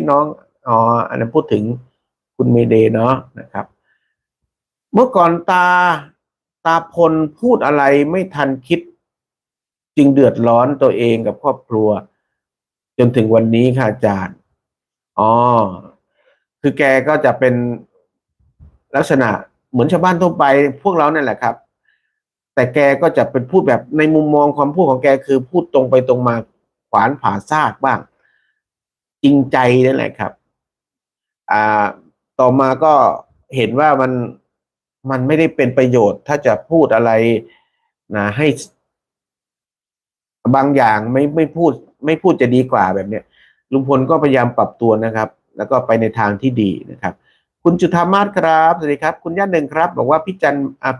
ี่น้องอ๋ออันนั้นพูดถึงคุณเมเดย์เนาะนะครับ เมื่อก่อนตาตาพลพูดอะไรไม่ทันคิด จึงเดือดร้อนตัวเองกับครอบครัว จนถึงวันนี้ค่ะอาจารย์อ๋อคือแกก็จะเป็นลักษณะเหมือนชาวบ้านทั่วไปพวกเราเนี่ยแหละครับ แต่แกก็จะเป็นพูดแบบในมุมมองความพูดของแกคือพูดตรงไปตรงมาขวานผ่าซากบ้าง จริงใจนั่นแหละครับ อ่า ต่อมาก็เห็นว่ามันมันไม่ได้เป็นประโยชน์ ถ้าจะพูดอะไรนะ ให้บางอย่างไม่ไม่พูด ไม่พูดจะดีกว่าแบบเนี้ยลุงพลก็พยายามปรับตัวนะครับ แล้วก็ไปในทางที่ดีนะครับ คุณจุธามาศครับสวัสดีครับ คุณย่าหนึ่งครับ บอกว่าพี่จัน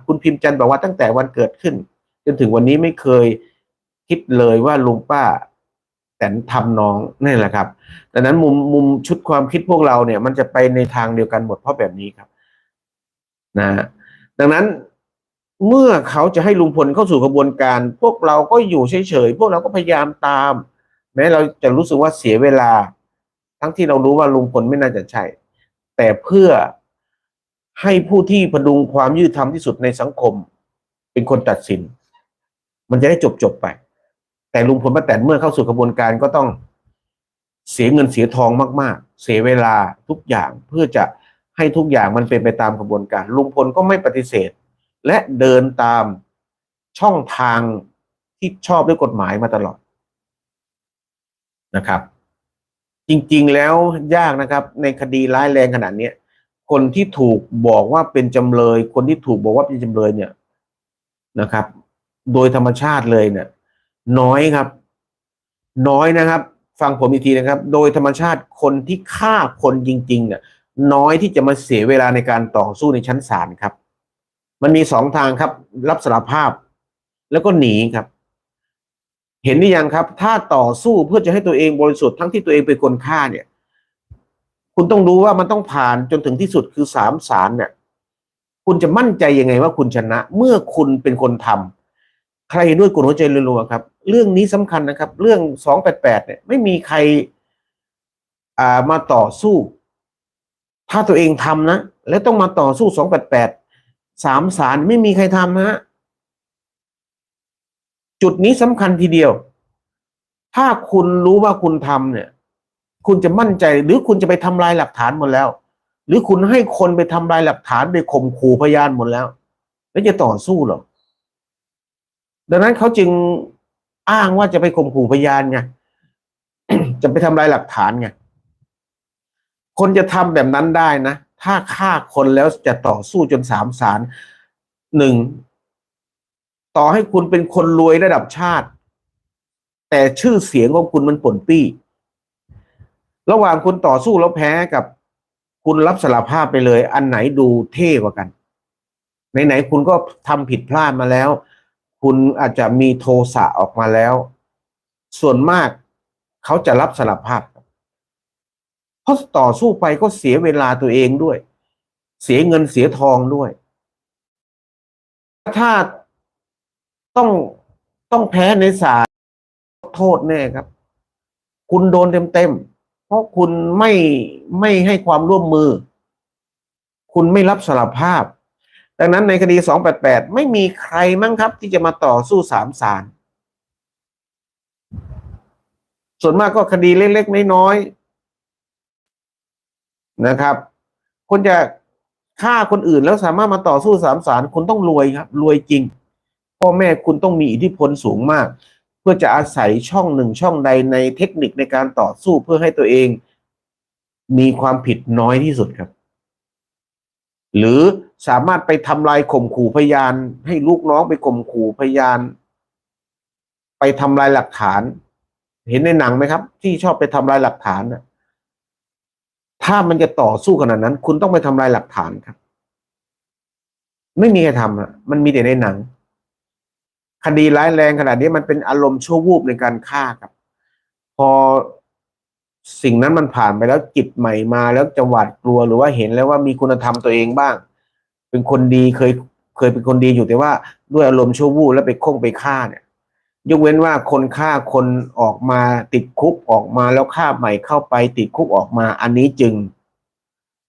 คุณพิมพ์จันบอกว่าตั้งแต่วันเกิดขึ้น จนถึงวันนี้ไม่เคยคิดเลยว่าลุงป้า แต่ทำน้องนี่แหละครับดังนั้นมุมมุมชุดความคิดพวกเราเนี่ย มันจะไปในทางเดียวกันหมดเพราะแบบนี้ครับนะดังนั้นเมื่อเขาจะให้ลุงพลเข้าสู่กระบวนการ พวกเราก็อยู่เฉยๆพวกเราก็พยายามตาม แม้เราจะรู้สึกว่าเสียเวลา ทั้งที่เรารู้ว่าลุงพลไม่น่าจะใช่ แต่เพื่อให้ผู้ที่พดุงความยุติธรรมที่สุดในสังคม เป็นคนตัดสิน มันจะได้จบๆไป แต่ลุงพลป้าแตนเมื่อเข้าสู่กระบวนการก็ต้องเสียเงินเสียทองมาก ๆ เสียเวลาทุกอย่างเพื่อจะให้ทุกอย่างมันเป็นไปตามกระบวนการ ลุงพลก็ไม่ปฏิเสธ และเดินตามช่องทางที่ชอบด้วยกฎหมายมาตลอดนะครับ จริงๆแล้วยากนะครับ ในคดีร้ายแรงขนาดนี้คนที่ถูกบอกว่าเป็นจำเลย คนที่ถูกบอกว่าเป็นจำเลยเนี่ยนะครับ โดยธรรมชาติเลยเนี่ย น้อยครับ น้อยนะครับ ฟังผมอีกทีนะครับ โดยธรรมชาติคนที่ฆ่าคนจริงๆเนี่ยน้อยที่จะมาเสียเวลาในการต่อสู้ในชั้นศาลครับ มันมีสองทางครับ รับสารภาพ แล้วก็หนีครับ เห็นหรือยังครับ ถ้าต่อสู้เพื่อจะให้ตัวเองบริสุทธิ์ทั้งที่ตัวเองเป็นคนฆ่าเนี่ย คุณต้องรู้ว่ามันต้องผ่านจนถึงที่สุดคือสามศาลเนี่ย คุณจะมั่นใจยังไงว่าคุณชนะ เมื่อคุณเป็นคนทำใครด้วยกดหัวใจรัวๆครับ เรื่องนี้สำคัญนะครับ เรื่องสองแปดแปดเนี่ยไม่มีใครอ่ามาต่อสู้ ถ้าตัวเองทำนะ แล้วต้องมาต่อสู้สองแปดแปดสามศาลไม่มีใครทำนะฮะจุดนี้สำคัญทีเดียว ถ้าคุณรู้ว่าคุณทำเนี่ย คุณจะมั่นใจหรือคุณจะไปทำลายหลักฐานหมดแล้ว หรือคุณให้คนไปทำลายหลักฐานไปข่มขู่พยานหมดแล้ว แล้วจะต่อสู้หรอดังนั้นเขาจึง อ้างว่าจะไปข่มขู่พยานไงจะไปทำลายหลักฐานไงคนจะทำแบบนั้นได้นะ ถ้าฆ่าคนแล้วจะต่อสู้จนสามศาลหนึ่งต่อให้คุณเป็นคนรวยระดับชาติ แต่ชื่อเสียงของคุณมันป่นปี้ ระหว่างคุณต่อสู้แล้วแพ้กับคุณรับสารภาพไปเลย อันไหนดูเท่กว่ากัน ไหนๆคุณก็ทำผิดพลาดมาแล้ว คุณอาจจะมีโทสะออกมาแล้ว ส่วนมากเขาจะรับสารภาพเพราะต่อสู้ไปก็เสียเวลาตัวเองด้วย เสียเงินเสียทองด้วย ถ้าต้องต้องแพ้ในศาลโทษแน่ครับ คุณโดนเต็มๆเพราะคุณไม่ไม่ให้ความร่วมมือ คุณไม่รับสารภาพ ดังนั้นในคดี 288 ไม่มีใครมั้งครับ ที่จะมาต่อสู้สามศาลส่วนมากก็คดีเล็กๆน้อยๆนะครับ คนจะฆ่าคนอื่นแล้วสามารถมาต่อสู้สามศาลคุณต้องรวยครับ รวยจริง พ่อแม่คุณต้องมีอิทธิพลสูงมาก เพื่อจะอาศัยช่องหนึ่งช่องใดในเทคนิคในการต่อสู้เพื่อให้ตัวเอง มีความผิดน้อยที่สุดครับ หรือ สามารถไปทำลายข่มขู่พยาน ให้ลูกน้องไปข่มขู่พยาน ไปทำลายหลักฐาน เห็นในหนังไหมครับ ที่ชอบไปทำลายหลักฐานนะถ้ามันจะต่อสู้ขนาดนั้น คุณต้องไปทำลายหลักฐานครับ ไม่มีใครทำอะ มันมีแต่ในหนัง คดีร้ายแรงขนาดนี้มันเป็นอารมณ์ชั่ววูบในการฆ่าครับ พอสิ่งนั้นมันผ่านไปแล้วจิตใหม่มาแล้วจะหวาดกลัวหรือว่าเห็นแล้วว่ามีคุณธรรมตัวเองบ้าง เป็นคนดีเคยเคยเป็นคนดีอยู่แต่ว่าด้วยอารมณ์ชั่ววูบแล้วไปคงไปฆ่าเนี่ย ยกเว้นว่าคนฆ่าคนออกมาติดคุกออกมาแล้วฆ่าใหม่เข้าไปติดคุกออกมา อันนี้จึง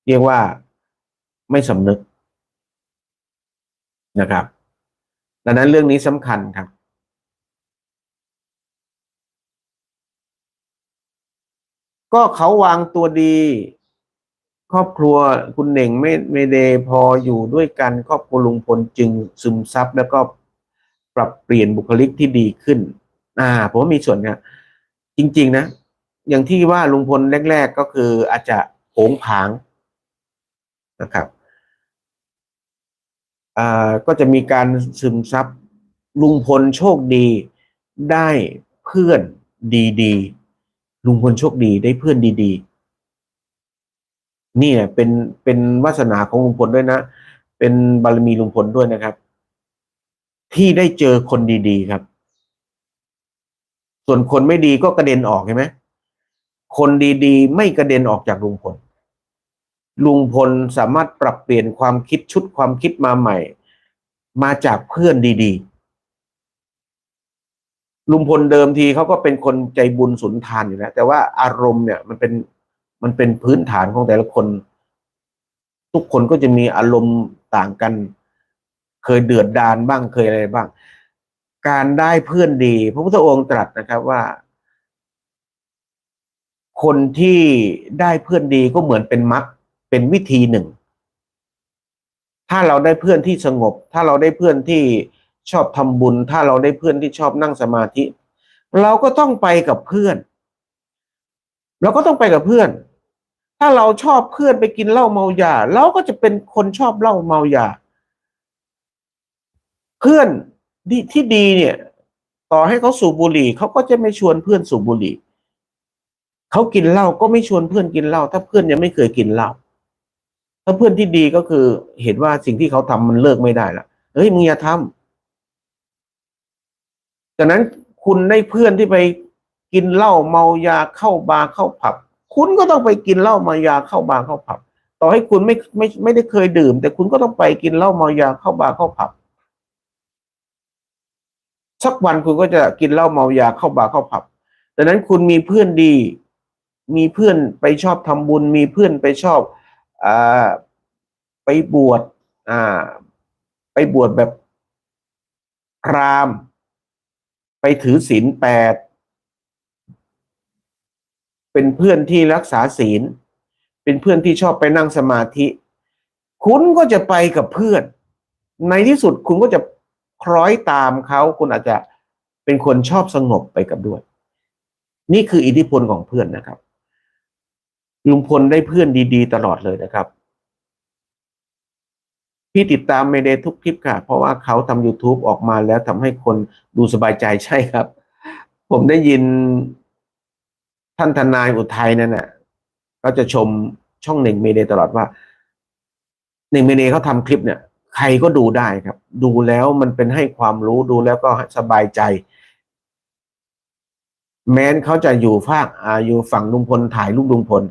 เรียกว่าไม่สำนึกนะครับ ดังนั้นเรื่องนี้สำคัญครับก็เขาวางตัวดี ครอบครัวคุณเหน่งไม่ไม่เดพออยู่ด้วยกันครอบครัวลุงพลจึงซึมซับแล้วก็ปรับเปลี่ยนบุคลิกที่ดีขึ้น อ่าผมว่ามีส่วนครับจริง ๆ นะ อย่างที่ว่าลุงพลแรก ๆ ก็คืออาจจะโผงผางนะครับอ่าก็จะมีการซึมซับลุงพลโชคดีได้เพื่อนดีๆลุงพลโชคดีได้เพื่อนดีๆ นี่แหละเป็นเป็นวาสนาของลุงพลด้วยนะ เป็นบารมีลุงพลด้วยนะครับ ที่ได้เจอคนดีๆครับ ส่วนคนไม่ดีก็กระเด็นออกเห็นไหมคนดีๆ ไม่กระเด็นออกจากลุงพล ลุงพลสามารถปรับเปลี่ยนความคิดชุดความคิดมาใหม่ มาจากเพื่อนดีๆ ลุงพลเดิมทีเขาก็เป็นคนใจบุญสุนทานอยู่แล้วแต่ว่าอารมณ์เนี่ยมันเป็น มันเป็นพื้นฐานของแต่ละคน ทุกคนก็จะมีอารมณ์ต่างกัน เคยเดือดดานบ้างเคยอะไรบ้าง การได้เพื่อนดี พระพุทธองค์ตรัสนะครับว่า คนที่ได้เพื่อนดีก็เหมือนเป็นมรรคเป็นวิธีหนึ่ง ถ้าเราได้เพื่อนที่สงบ ถ้าเราได้เพื่อนที่ชอบทำบุญ ถ้าเราได้เพื่อนที่ชอบนั่งสมาธิ เราก็ต้องไปกับเพื่อน เราก็ต้องไปกับเพื่อน ถ้าเราชอบเพื่อนไปกินเหล้าเมายาเราก็จะเป็นคนชอบเหล้าเมายา เพื่อนที่ที่ดีเนี่ย ต่อให้เขาสูบบุหรี่เขาก็จะไม่ชวนเพื่อนสูบบุหรี่เขากินเหล้าก็ไม่ชวนเพื่อนกินเหล้าถ้าเพื่อนยังไม่เคยกินเหล้าถ้าเพื่อนที่ดีก็คือ เห็นว่าสิ่งที่เขาทำมันเลิกไม่ได้ละเฮ้ยมึงอย่าทำจากนั้นคุณได้เพื่อนที่ไปกินเหล้าเมายาเข้าบาร์เข้าผับ คุณก็ต้องไปกินเหล้าเมายาเข้าบาร์เข้าผับ ต่อให้คุณไม่ไม่ไม่ได้เคยดื่ม แต่คุณก็ต้องไปกินเหล้าเมายาเข้าบาร์เข้าผับ สักวันคุณก็จะกินเหล้าเมายาเข้าบาร์เข้าผับดังนั้นคุณมีเพื่อนดี มีเพื่อนไปชอบทำบุญ มีเพื่อนไปชอบอ่าไปบวชอ่า ไปบวชแบบพรามไปถือศีลแปด เป็นเพื่อนที่รักษาศีล เป็นเพื่อนที่ชอบไปนั่งสมาธิ คุณก็จะไปกับเพื่อน ในที่สุดคุณก็จะคล้อยตามเขาคุณอาจจะเป็นคนชอบสงบไปกับด้วย นี่คืออิทธิพลของเพื่อนนะครับ ลุงพลได้เพื่อนดีๆ ตลอดเลยนะครับพี่ติดตามเมเดทุกคลิปค่ะ เพราะว่าเขาทำ YouTube ออกมาแล้วทำให้คนดูสบายใจใช่ครับ ผมได้ยิน ท่านทนายอุทัยนั่นน่ะก็จะชมช่องหนึ่งเมเดตลอดว่าหนึ่งเมเดเขาทำคลิปเนี่ย ใครก็ดูได้ครับ ดูแล้วมันเป็นให้ความรู้ดูแล้วก็สบายใจ แม้นเขาจะอยู่ภาคอาอยู่ฝั่งลุงพลถ่ายรูปลุงพล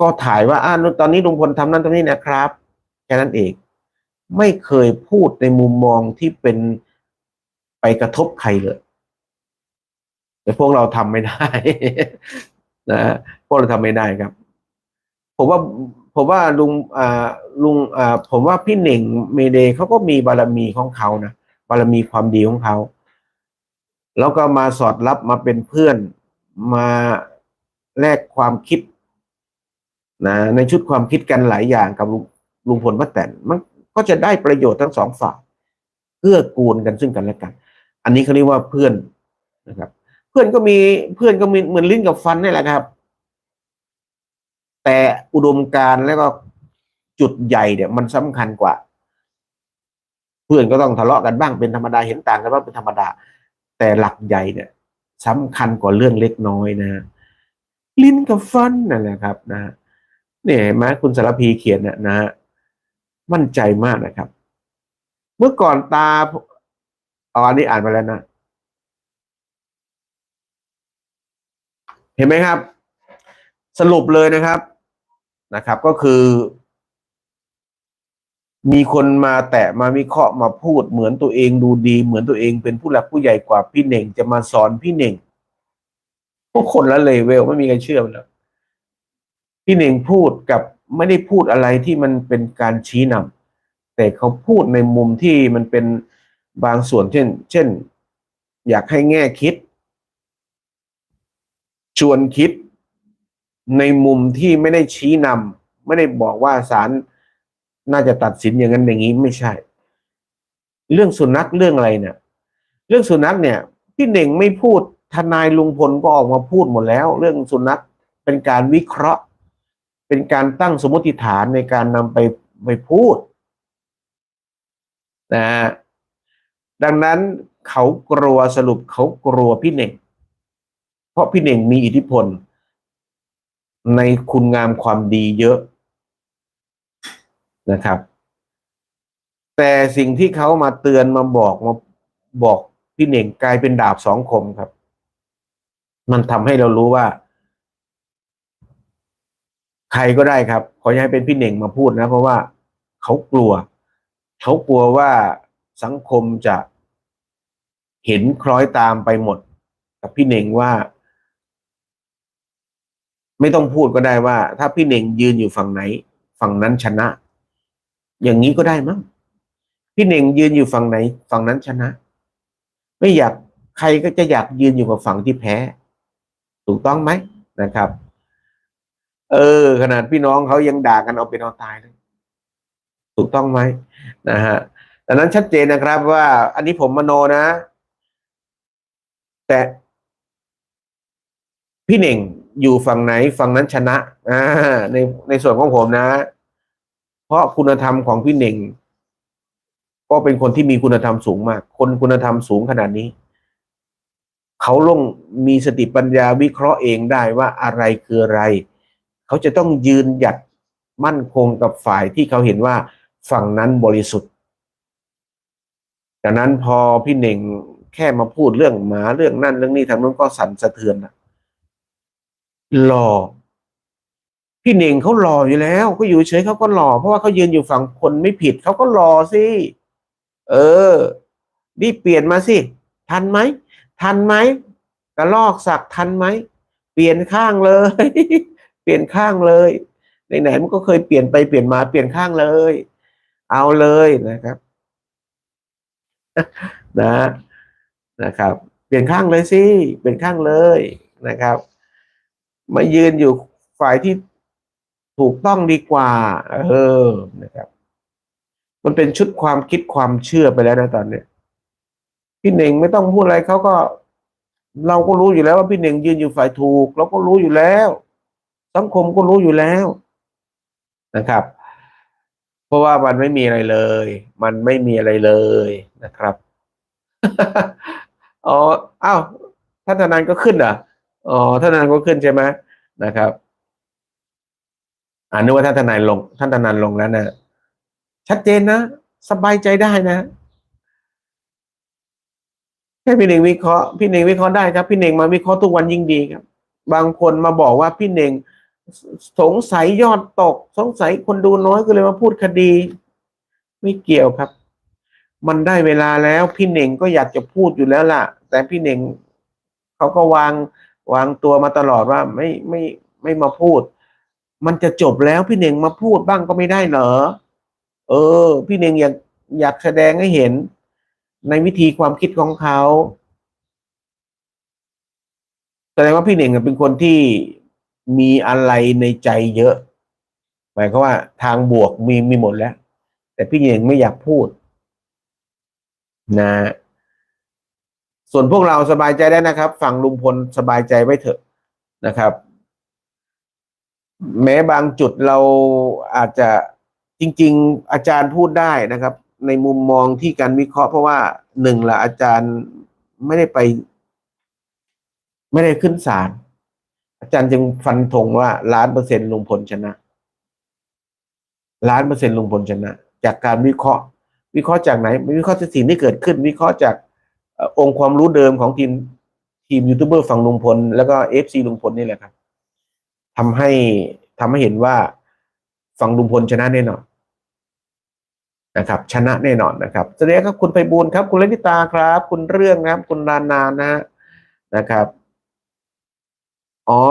ก็ถ่ายว่าอ่าตอนนี้ลุงพลทำนั่นทำนี่นะครับแค่นั้นเองไม่เคยพูดในมุมมองที่เป็นไปกระทบใครเลย แต่พวกเราทำไม่ได้นะพวกเราทำไม่ได้ครับ ผมว่าผมว่าลุงอ่าลุงอ่าผมว่าพี่เหน่งเมเดย์เขาก็มีบารมีของเขานะบารมีความดีของเขาแล้วก็มาสอดรับมาเป็นเพื่อนมาแลกความคิดนะในชุดความคิดกันหลายอย่างกับลุงลุงพลป้าแตนมันก็จะได้ประโยชน์ทั้งสองฝ่ายเพื่อกูลกันซึ่งกันและกัน อันนี้เขาเรียกว่าเพื่อนนะครับ พื่อนก็มีเพื่อนก็มีเหมือนลิ้นกับฟันนี่แหละครับ แต่อุดมการณ์แล้วก็จุดใหญ่เนี่ย มันสำคัญกว่า เพื่อนก็ต้องทะเลาะกันบ้างเป็นธรรมดาเห็นต่างกันบ้างเป็นธรรมดา แต่หลักใหญ่เนี่ยสำคัญกว่าเรื่องเล็กน้อยนะลิ้นกับฟันนั่นแหละครับ นะเนี่ยเห็นไหมคุณสารพีเขียนเนี่ยนะฮะมั่นใจมากนะครับ เมื่อก่อนตาอ๋ออันนี้อ่านไปแล้วนะ เห็นไหมครับ สรุปเลยนะครับนะครับ ก็คือ มีคนมาแตะมาวิเคราะห์มาพูดเหมือนตัวเองดูดี เหมือนตัวเองเป็นผู้หลักผู้ใหญ่กว่าพี่เน่ง จะมาสอนพี่เน่งพวกคนละเลเวลไม่มีใครเชื่อมันหรอกพี่เน่งพูดกับไม่ได้พูดอะไรที่มันเป็นการชี้นำแต่เขาพูดในมุมที่มันเป็นบางส่วนเช่น เช่น อยากให้แง่คิด ชวนคิดในมุมที่ไม่ได้ชี้นำไม่ได้บอกว่าศาลน่าจะตัดสินอย่างนั้นอย่างนี้ไม่ใช่ เรื่องสุนัขเรื่องอะไรเนี่ย เรื่องสุนัขเนี่ย พี่เน่งไม่พูดทนายลุงพลก็ออกมาพูดหมดแล้ว เรื่องสุนัขเป็นการวิเคราะห์ เป็นการตั้งสมมติฐานในการนำไปไปพูดนะฮะดังนั้นเขากลัวสรุปเขากลัวพี่เน่ง เพราะพี่เน่งมีอิทธิพล ในคุณงามความดีเยอะนะครับ แต่สิ่งที่เขามาเตือนมาบอกมาบอกพี่เน่งกลายเป็นดาบสองคมครับ มันทำให้เรารู้ว่า ใครก็ได้ครับ ขออย่าให้เป็นพี่เน่งมาพูดนะ เพราะว่าเขากลัว เขากลัวว่าสังคมจะเห็นคล้อยตามไปหมด กับพี่เน่งว่า ไม่ต้องพูดก็ได้ว่า ถ้าพี่เน่งยืนอยู่ฝั่งไหน ฝั่งนั้นชนะ อย่างนี้ก็ได้มั้งพี่เน่งยืนอยู่ฝั่งไหน ฝั่งนั้นชนะ ไม่อยากใครก็จะอยากยืนอยู่กับฝั่งที่แพ้ ถูกต้องไหมนะครับ เออ ขนาดพี่น้องเขายังด่ากันเอาเป็นเอาตายเลย ถูกต้องไหมนะฮะดังนั้นชัดเจนนะครับว่า อันนี้ผมมโนนะ แต่พี่เน่ง อยู่ฝั่งไหนฝั่งนั้นชนะอ่าในในส่วนของผมนะ เพราะคุณธรรมของพี่เน่ง ก็เป็นคนที่มีคุณธรรมสูงมาก คนคุณธรรมสูงขนาดนี้ เขาลงมีสติปัญญาวิเคราะห์เองได้ว่าอะไรคืออะไร เขาจะต้องยืนหยัดมั่นคงกับฝ่ายที่เขาเห็นว่าฝั่งนั้นบริสุทธิ์ดังนั้นพอพี่เน่งแค่มาพูดเรื่องหมาเรื่องนั่นเรื่องนี้ทางนู้นก็สั่นสะเทือนนะ หล่อพี่เน่งเขาหล่ออยู่แล้วก็อยู่เฉยเขาก็หล่อเพราะว่าเขายืนอยู่ฝั่งคนไม่ผิดเขาก็หล่อสิเออนี่เปลี่ยนมาสิทันไหมทันไหมกระลอกสักทันไหมเปลี่ยนข้างเลย เปลี่ยนข้างเลยไหนๆมันก็เคยเปลี่ยนไปเปลี่ยนมาเปลี่ยนข้างเลย เอาเลยนะครับนะนะครับ เปลี่ยนข้างเลยสิเปลี่ยนข้างเลยนะครับ มายืนอยู่ฝ่ายที่ถูกต้องดีกว่า เออนะครับ มันเป็นชุดความคิดความเชื่อไปแล้วนะตอนเนี้ยพี่เน่งไม่ต้องพูดอะไรเขาก็ เราก็รู้อยู่แล้วว่าพี่เน่งยืนอยู่ฝ่ายถูก เราก็รู้อยู่แล้ว สังคมก็รู้อยู่แล้วนะครับ เพราะว่ามันไม่มีอะไรเลย มันไม่มีอะไรเลยนะครับอ๋ออ้าวท่านทนายก็ขึ้นเหรอะ อ๋อท่านนายก็ขึ้นใช่ไหมนะครับอ่านึกว่าท่านทนายลง ท่านทนายลงแล้วนะชัดเจนนะสบายใจได้นะแค่พี่เน่งวิเคราะห์พี่เน่งวิเคราะห์ได้ครับพี่เน่งมาวิเคราะห์ทุกวันยิ่งดีครับ บางคนมาบอกว่าพี่เน่งสงสัยยอดตก สงสัยคนดูน้อยก็เลยมาพูดคดี ไม่เกี่ยวครับ มันได้เวลาแล้วพี่เน่งก็อยากจะพูดอยู่แล้วล่ะ แต่พี่เน่งเขาก็วาง วางตัวมาตลอดว่าไม่ไม่ไม่มาพูด มันจะจบแล้วพี่เน่งมาพูดบ้างก็ไม่ได้เหรอ เออ พี่เน่งอยากอยากแสดงให้เห็น ในวิธีความคิดของเขาแสดงว่าพี่เน่งเป็นคนที่มีอะไรในใจเยอะ หมายความว่าทางบวกมีมีหมดแล้ว แต่พี่เน่งไม่อยากพูด นะ ส่วนพวกเราสบายใจได้นะครับ ฝั่งลุงพลสบายใจไว้เถอะนะครับ แม้บางจุดเราอาจจะจริง ๆ อาจารย์พูดได้นะครับ ในมุมมองที่การวิเคราะห์เพราะว่าหนึ่งละอาจารย์ไม่ได้ไป ไม่ได้ขึ้นศาลอาจารย์จึงฟันธงว่าล้านเปอร์เซ็นต์ลุงพลชนะล้านเปอร์เซ็นต์ลุงพลชนะ จากการวิเคราะห์ วิเคราะห์จากไหน วิเคราะห์จากสิ่งที่เกิดขึ้น วิเคราะห์จาก องค์ความรู้เดิมของทีมทีมยูทูบเบอร์ฝั่งลุงพล แล้วก็เอฟซีลุงพลนี่แหละครับทำให้ทำให้เห็นว่าฝั่งลุงพลชนะแน่นอนนะครับ ชนะแน่นอนนะครับแสดงครับคุณไปบูลครับ คุณเลนิตาครับ คุณเรื่องนะครับ คุณนานานนะฮะนะครับอ๋อ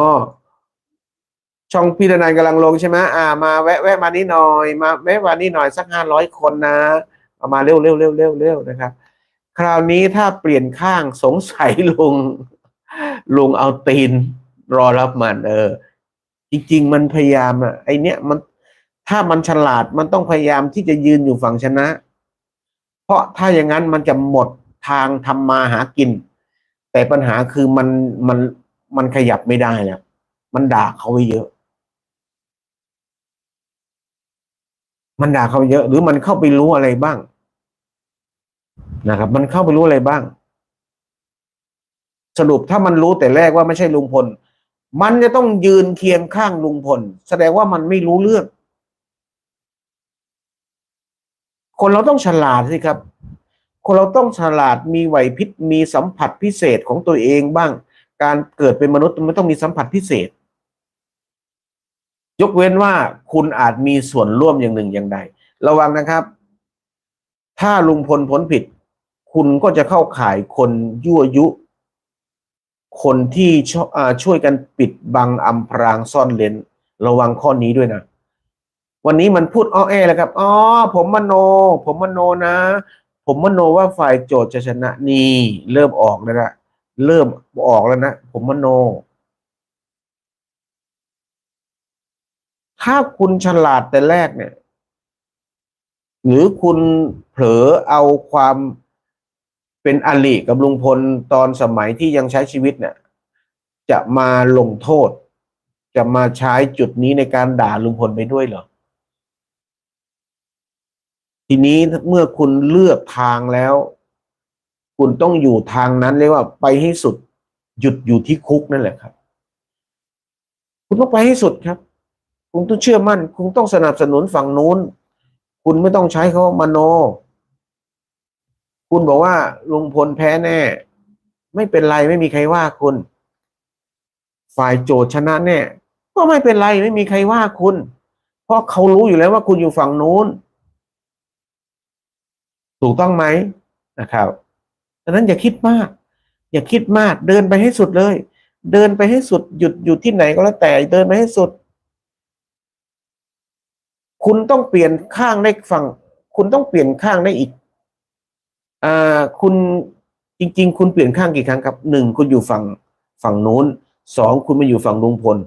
ช่องพี่ดนายกำลังลงใช่ไหมอ่า มาแวะแวะมานี่หน่อย มาแวะมานี่หน่อยสักห้าร้อยคนนะเอามาเร็วเร็วเร็วเร็วเร็วนะครับ คราวนี้ถ้าเปลี่ยนข้างสงสัยลุงลุงเอาตีนรอรับมัน เออ จริง ๆ มันพยายามอะไอเนี้ยมันถ้ามันฉลาดมันต้องพยายามที่จะยืนอยู่ฝั่งชนะ เพราะถ้าอย่างนั้นมันจะหมดทางทำมาหากิน แต่ปัญหาคือมันมันมันขยับไม่ได้แล้วมันด่าเขาไว้เยอะ มันด่าเขาเยอะ หรือมันเข้าไปรู้อะไรบ้าง นะครับ มันเข้าไปรู้อะไรบ้าง สรุปถ้ามันรู้แต่แรกว่าไม่ใช่ลุงพล มันจะต้องยืนเคียงข้างลุงพล แสดงว่ามันไม่รู้เรื่อง คนเราต้องฉลาดสิครับ คนเราต้องฉลาดมีไหวพริบมีสัมผัสพิเศษของตัวเองบ้าง การเกิดเป็นมนุษย์มันต้องมีสัมผัสพิเศษ ยกเว้นว่าคุณอาจมีส่วนร่วมอย่างหนึ่งอย่างใด ระวังนะครับถ้าลุงพลพ้นผิด คุณก็จะเข้าข่ายคนยั่วยุ คนที่ชออ่าช่วยกันปิดบังอำพรางซ่อนเลนระวังข้อนี้ด้วยนะ วันนี้มันพูดอ้อแอแล้วครับอ๋อผมมโน ผมมโนนะ ผมมโนว่าฝ่ายโจทย์จะชนะนี่เริ่มออกแล้วนะเริ่มออกแล้วนะ ผมมโน ถ้าคุณฉลาดแต่แรกเนี่ย หรือคุณเผลอเอาความ เป็นอลิกับลุงพลตอนสมัยที่ยังใช้ชีวิตเนี่ยจะมาลงโทษ จะมาใช้จุดนี้ในการด่าลุงพลไปด้วยเหรอทีนี้เมื่อคุณเลือกทางแล้ว คุณต้องอยู่ทางนั้นเรียกว่าไปให้สุด หยุดอยู่ที่คุกนั่นแหละครับ คุณต้องไปให้สุดครับ คุณต้องเชื่อมั่น คุณต้องสนับสนุนฝั่งนู้น คุณไม่ต้องใช้เขามโน คุณบอกว่าลุงพลแพ้แน่ ไม่เป็นไรไม่มีใครว่าคุณ ฝ่ายโจทย์ชนะแน่ ก็ไม่เป็นไรไม่มีใครว่าคุณ เพราะเขารู้อยู่แล้วว่าคุณอยู่ฝั่งนู้น ถูกต้องไหมนะครับดังนั้นอย่าคิดมาก อย่าคิดมาก เดินไปให้สุดเลย เดินไปให้สุดหยุดอยู่ที่ไหนก็แล้วแต่เดินไปให้สุด คุณต้องเปลี่ยนข้างได้ฝั่ง คุณต้องเปลี่ยนข้างได้อีก อ่าคุณจริง ๆ คุณเปลี่ยนข้างกี่ครั้งครับหนึ่งคุณอยู่ฝั่งฝั่งนู้นสองคุณมาอยู่ฝั่งลุงพล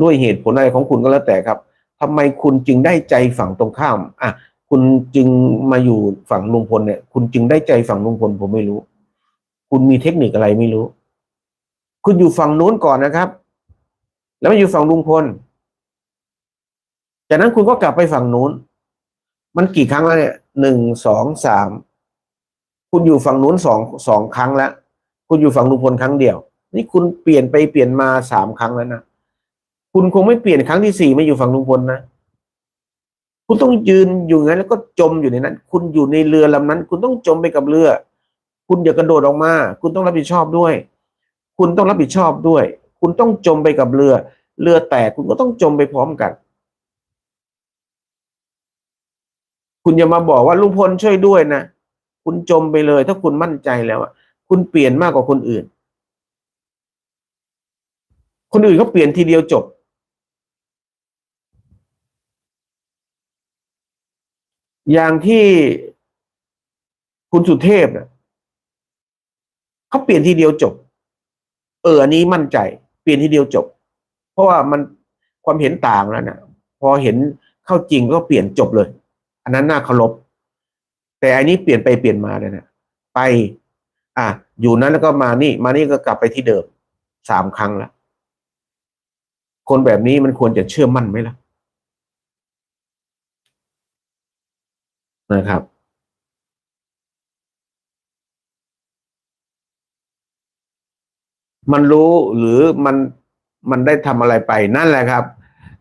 ด้วยเหตุผลอะไรของคุณก็แล้วแต่ครับทำไมคุณจึงได้ใจฝั่งตรงข้ามอะคุณจึงมาอยู่ฝั่งลุงพลเนี่ย คุณจึงได้ใจฝั่งลุงพลผมไม่รู้ คุณมีเทคนิคอะไรไม่รู้ คุณอยู่ฝั่งนู้นก่อนนะครับ แล้วมาอยู่ฝั่งลุงพลจากนั้นคุณก็กลับไปฝั่งนู้น มันกี่ครั้งแล้วเนี่ย หนึ่งสองสามคุณอยู่ฝั่งนู้นสองสองครั้งแล้ว คุณอยู่ฝั่งลุงพลครั้งเดียว นี่คุณเปลี่ยนไปเปลี่ยนมาสามครั้งแล้วนะคุณคงไม่เปลี่ยนครั้งที่สี่ไม่อยู่ฝั่งลุงพลนะคุณต้องยืนอยู่งั้นแล้วก็จมอยู่ในนั้น คุณอยู่ในเรือลำนั้น คุณต้องจมไปกับเรือ คุณอย่ากระโดดออกมา คุณต้องรับผิดชอบด้วย คุณต้องรับผิดชอบด้วย คุณต้องจมไปกับเรือ เรือแตกคุณก็ต้องจมไปพร้อมกัน คุณอย่ามาบอกว่าลุงพลช่วยด้วยนะคุณจมไปเลย ถ้าคุณมั่นใจแล้วอะคุณเปลี่ยนมากกว่าคนอื่น คนอื่นเขาเปลี่ยนทีเดียวจบ อย่างที่คุณสุเทพเนี่ยเขาเปลี่ยนทีเดียวจบ เอออันนี้มั่นใจ เปลี่ยนทีเดียวจบ เพราะว่ามันความเห็นต่างแล้วนะพอเห็นเข้าจริงก็เปลี่ยนจบเลย นนั้นน่าเคารพแต่อันนี้เปลี่ยนไปเปลี่ยนมาเลยนะไป อะอยู่นั้นแล้วก็มานี่ มานี่ก็กลับไปที่เดิมสามครั้งแล้วคนแบบนี้มันควรจะเชื่อมั่นไหมล่ะนะครับ มันรู้หรือมันมันได้ทำอะไรไปนั่นแหละครับ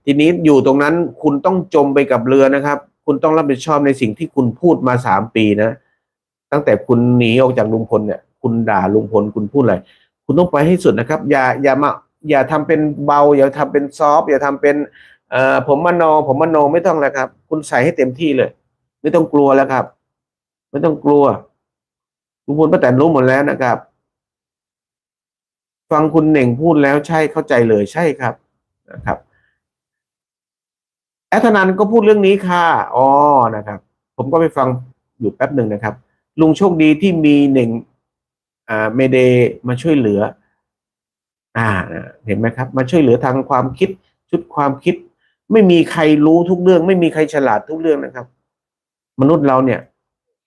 ทีนี้อยู่ตรงนั้นคุณต้องจมไปกับเรือนะครับ คุณต้องรับผิดชอบในสิ่งที่คุณพูดมาสามปีนะ ตั้งแต่คุณหนีออกจากลุงพลเนี่ย คุณด่าลุงพลคุณพูดอะไร คุณต้องไปให้สุดนะครับ อย่าอย่ามาอย่าทำเป็นเบา อย่าทำเป็นซอฟอย่าทำเป็นเอ่อผมมโนผมมโนไม่ต้องแล้วครับ คุณใส่ให้เต็มที่เลย ไม่ต้องกลัวแล้วครับ ไม่ต้องกลัวลุงพลป้าแตนรู้หมดแล้วนะครับ ฟังคุณเหน่งพูดแล้วใช่เข้าใจเลยใช่ครับนะครับ แอธนันก็พูดเรื่องนี้ค่ะอ๋อนะครับ ผมก็ไปฟังอยู่แป๊บหนึ่งนะครับ ลุงโชคดีที่มีหนึ่งอ่าเมเดมาช่วยเหลือ อ่า เห็นไหมครับ มาช่วยเหลือทางความคิด ชุดความคิด ไม่มีใครรู้ทุกเรื่อง ไม่มีใครฉลาดทุกเรื่องนะครับ มนุษย์เราเนี่ย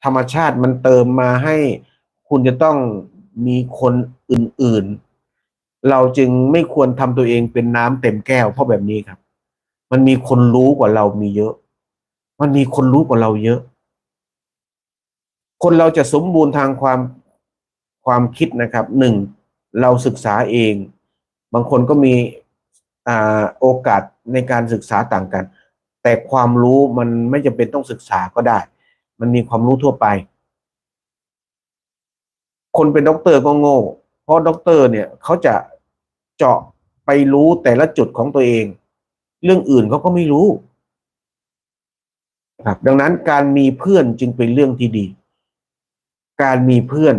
ธรรมชาติมันเติมมาให้คุณจะต้องมีคนอื่น ๆ เราจึงไม่ควรทำตัวเองเป็นน้ำเต็มแก้วเพราะแบบนี้ครับ มันมีคนรู้กว่าเรามีเยอะ มันมีคนรู้กว่าเราเยอะ คนเราจะสมบูรณ์ทางความความคิดนะครับหนึ่งเราศึกษาเอง บางคนก็มีอ่าโอกาสในการศึกษาต่างกัน แต่ความรู้มันไม่จำเป็นต้องศึกษาก็ได้ มันมีความรู้ทั่วไป คนเป็นด็อกเตอร์ก็โง่ เพราะด็อกเตอร์เนี่ยเขาจะเจาะไปรู้แต่ละจุดของตัวเอง เรื่องอื่นเขาก็ไม่รู้ครับดังนั้นการมีเพื่อนจึงเป็นเรื่องที่ดี การมีเพื่อน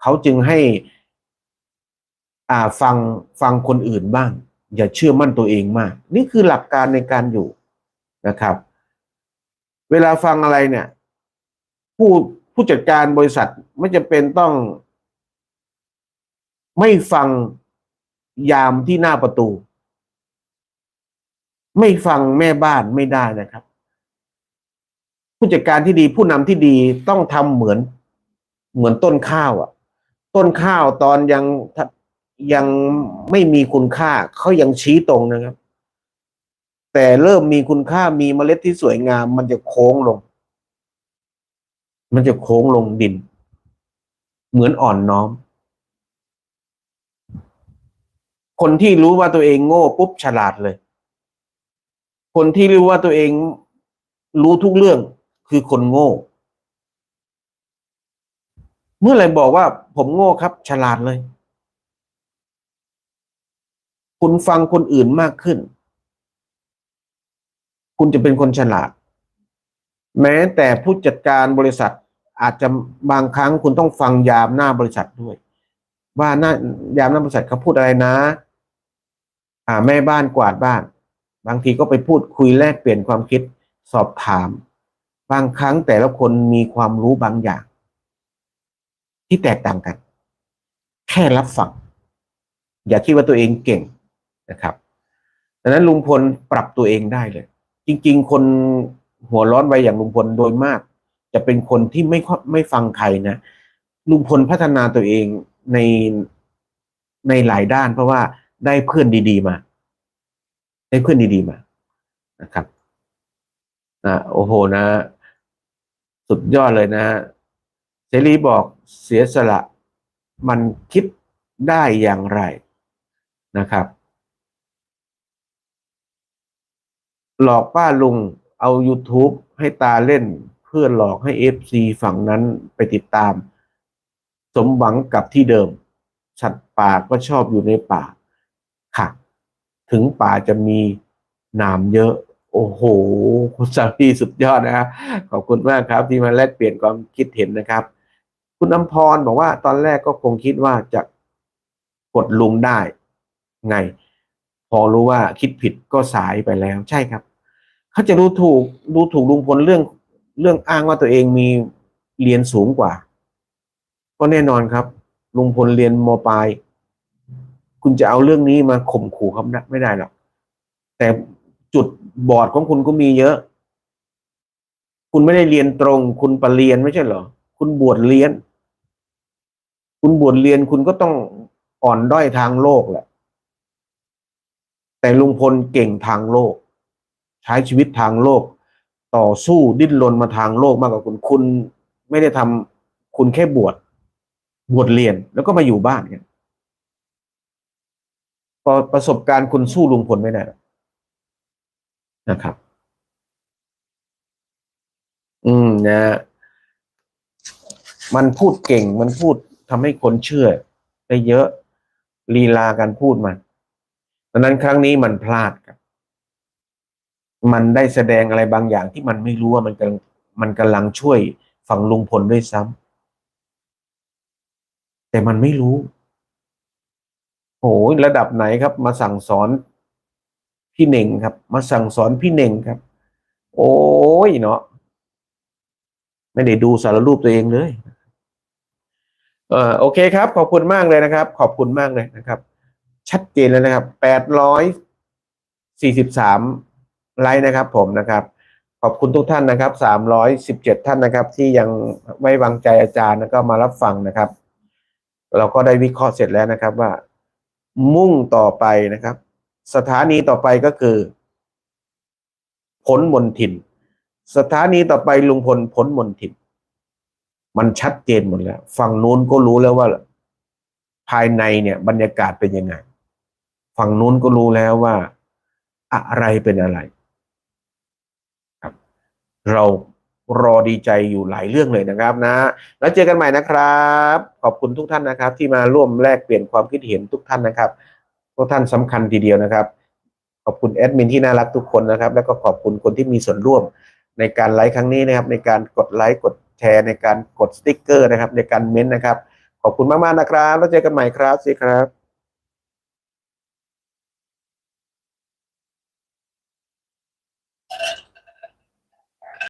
เขาจึงให้อ่าฟังฟังคนอื่นบ้าง อย่าเชื่อมั่นตัวเองมาก นี่คือหลักการในการอยู่นะครับ เวลาฟังอะไรเนี่ย ผู้ผู้จัดการบริษัทไม่จำเป็นต้อง ไม่ฟังยามที่หน้าประตู ไม่ฟังแม่บ้านไม่ได้นะครับ ผู้จัดการที่ดีผู้นำที่ดีต้องทำเหมือน เหมือนต้นข้าวอะ่ะ ต้นข้าวตอนยังยังไม่มีคุณค่าเขายังชี้ตรงนะครับ แต่เริ่มมีคุณค่ามีเมล็ดที่สวยงาม มันจะโค้งลง มันจะโค้งลงดิน เหมือนอ่อนน้อม คนที่รู้ว่าตัวเองโง่ปุ๊บฉลาดเลย คนที่รู้ว่าตัวเองรู้ทุกเรื่องคือคนโง่ เมื่อไหร่บอกว่าผมโง่ครับ ฉลาดเลย คุณฟังคนอื่นมากขึ้น คุณจะเป็นคนฉลาด แม้แต่ผู้จัดการบริษัทอาจจะบางครั้งคุณต้องฟังยามหน้าบริษัทด้วย ว่าหน้ายามหน้าบริษัทเขาพูดอะไรนะ อ่าแม่บ้านกวาดบ้าน บางทีก็ไปพูดคุยแลกเปลี่ยนความคิดสอบถาม บางครั้งแต่ละคนมีความรู้บางอย่าง ที่แตกต่างกัน แค่รับฟังอย่าคิดว่าตัวเองเก่งนะครับดังนั้นลุงพลปรับตัวเองได้เลย จริง ๆ คนหัวร้อนไวอย่างลุงพลโดยมาก จะเป็นคนที่ไม่ไม่ฟังใครนะลุงพลพัฒนาตัวเองในในหลายด้านเพราะว่าได้เพื่อนดี ๆ มา ได้เพื่อนดีๆมานะครับนะโอ้โหนะ สุดยอดเลยนะเสรีบอกเสียสละมันคิดได้อย่างไรนะครับ หลอกป้าลุงเอา YouTube ให้ตาเล่นเพื่อหลอกให้ FC ฝั่งนั้นไปติดตาม สมหวังกับที่เดิม สัตว์ป่าก็ชอบอยู่ในป่า ถึงป่าจะมีหนามเยอะ โอ้โห คุณสามีสุดยอดนะครับขอบคุณมากครับ ที่มาแลกเปลี่ยนความคิดเห็นนะครับ คุณอำพรบอกว่าตอนแรกก็คงคิดว่าจะกดลุงได้ไง พอรู้ว่าคิดผิดก็สายไปแล้วใช่ครับ เขาจะรู้ถูกดูถูกลุงพลเรื่องเรื่องอ้างว่าตัวเองมีเรียนสูงกว่า ก็แน่นอนครับ ลุงพลเรียนมปลาย คุณจะเอาเรื่องนี้มาข่มขู่เขาไม่ได้หรอกแต่จุดบอดของคุณก็มีเยอะ คุณไม่ได้เรียนตรง คุณปรเรียนไม่ใช่เหรอ คุณบวชเรียน คุณบวชเรียนคุณก็ต้องอ่อนด้อยทางโลกแหละ แต่ลุงพลเก่งทางโลก ใช้ชีวิตทางโลก ต่อสู้ดิ้นรนมาทางโลกมากกว่าคุณ คุณไม่ได้ทำคุณแค่บวชบวชเรียนแล้วก็มาอยู่บ้านเนี่ย ประสบการณ์คุณสู้ลุงพลไม่ได้นะครับ อืมนะมันพูดเก่งมันพูดทำให้คนเชื่อได้เยอะลีลาการพูดมันดังนั้นครั้งนี้มันพลาดครับ มันได้แสดงอะไรบางอย่างที่มันไม่รู้ว่ามันกำลังมันกำลังช่วยฝั่งลุงพลด้วยซ้ำแต่มันไม่รู้ โอ้ยระดับไหนครับ มาสั่งสอนพี่เน่งครับ มาสั่งสอนพี่เน่งครับ โอ้ยเนาะไม่ได้ดูสารรูปตัวเองเลยเออโอเคครับ ขอบคุณมากเลยนะครับ ขอบคุณมากเลยนะครับ ชัดเจนแล้วนะครับแปดร้อยสี่สิบสามไลค์นะครับ ผมนะครับ ขอบคุณทุกท่านนะครับสามร้อยสิบเจ็ดท่านนะครับ ที่ยังไว้วางใจอาจารย์แล้วก็มารับฟังนะครับ เราก็ได้วิเคราะห์เสร็จแล้วนะครับว่า มุ่งต่อไปนะครับ สถานีต่อไปก็คือผลมนทิน สถานีต่อไปลุงพลผลมนทิน มันชัดเจนหมดแล้วฝั่งนู้นก็รู้แล้วว่า ภายในเนี่ย บรรยากาศเป็นยังไงฝั่งนู้นก็รู้แล้วว่า อะไรเป็นอะไร ครับ เรา รอดีใจอยู่หลายเรื่องเลยนะครับนะ แล้วเจอกันใหม่นะครับ ขอบคุณทุกท่านนะครับ ที่มาร่วมแลกเปลี่ยนความคิดเห็นทุกท่านนะครับทุกท่านสำคัญทีเดียวนะครับ ขอบคุณแอดมินที่น่ารักทุกคนนะครับ แล้วก็ขอบคุณคนที่มีส่วนร่วมในการไลค์ครั้งนี้นะครับ ในการกดไลค์กดแชร์ในการกดสติ๊กเกอร์นะครับ ในการเม้นต์นะครับ ขอบคุณมากๆนะครับ แล้วเจอกันใหม่ครับสวัสดีครับ